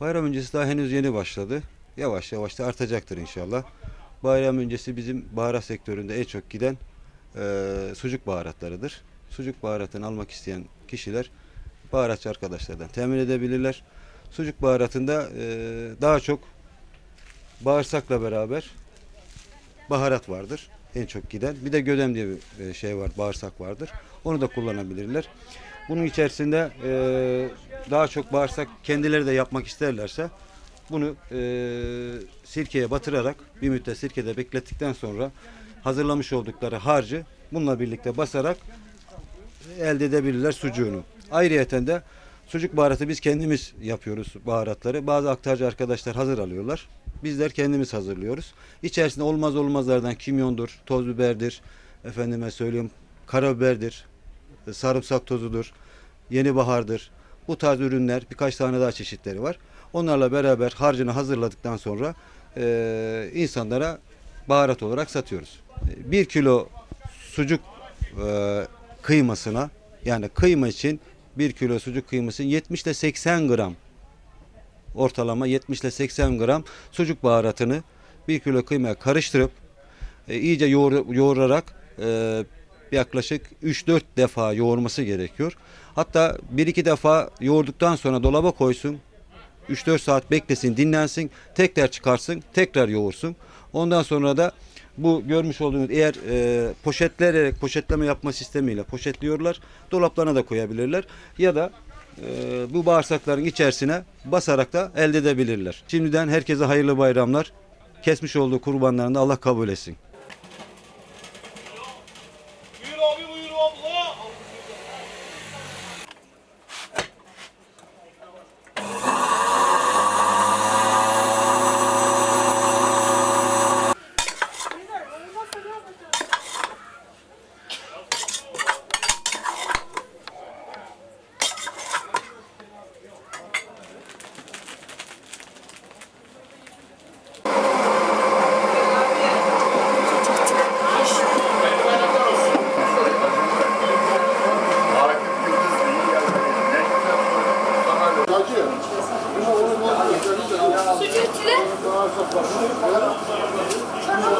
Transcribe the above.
Bayram öncesi daha henüz yeni başladı. Yavaş yavaş da artacaktır inşallah. Bayram öncesi bizim baharat sektöründe en çok giden e, sucuk baharatlarıdır. Sucuk baharatını almak isteyen kişiler baharatçı arkadaşlardan temin edebilirler. Sucuk baharatında e, daha çok bağırsakla beraber baharat vardır. En çok giden. Bir de gödem diye bir e, şey var, bağırsak vardır. Onu da kullanabilirler. Bunun içerisinde e, daha çok bağırsak kendileri de yapmak isterlerse bunu e, sirkeye batırarak bir müddet sirkede beklettikten sonra hazırlamış oldukları harcı bununla birlikte basarak elde edebilirler sucuğunu. Ayrıyeten de sucuk baharatı biz kendimiz yapıyoruz baharatları. Bazı aktarcı arkadaşlar hazır alıyorlar. Bizler kendimiz hazırlıyoruz. İçerisinde olmaz olmazlardan kimyondur, toz biberdir, efendime söyleyeyim karabiberdir, e, sarımsak tozudur, yeni bahardır. Bu tarz ürünler birkaç tane daha çeşitleri var. Onlarla beraber harcını hazırladıktan sonra e, insanlara baharat olarak satıyoruz. Bir kilo sucuk e, kıymasına yani kıyma için bir kilo sucuk kıyması 70 ile 80 gram ortalama 70 ile 80 gram sucuk baharatını bir kilo kıymaya karıştırıp e, iyice yoğur, yoğurarak e, yaklaşık 3-4 defa yoğurması gerekiyor. Hatta 1-2 defa yoğurduktan sonra dolaba koysun. 3-4 saat beklesin, dinlensin, tekrar çıkarsın, tekrar yoğursun. Ondan sonra da bu görmüş olduğunuz eğer e, poşetleyerek poşetleme yapma sistemiyle poşetliyorlar. Dolaplarına da koyabilirler. Ya da e, bu bağırsakların içerisine basarak da elde edebilirler. Şimdiden herkese hayırlı bayramlar. Kesmiş olduğu kurbanlarını Allah kabul etsin. Götüle. Tamam.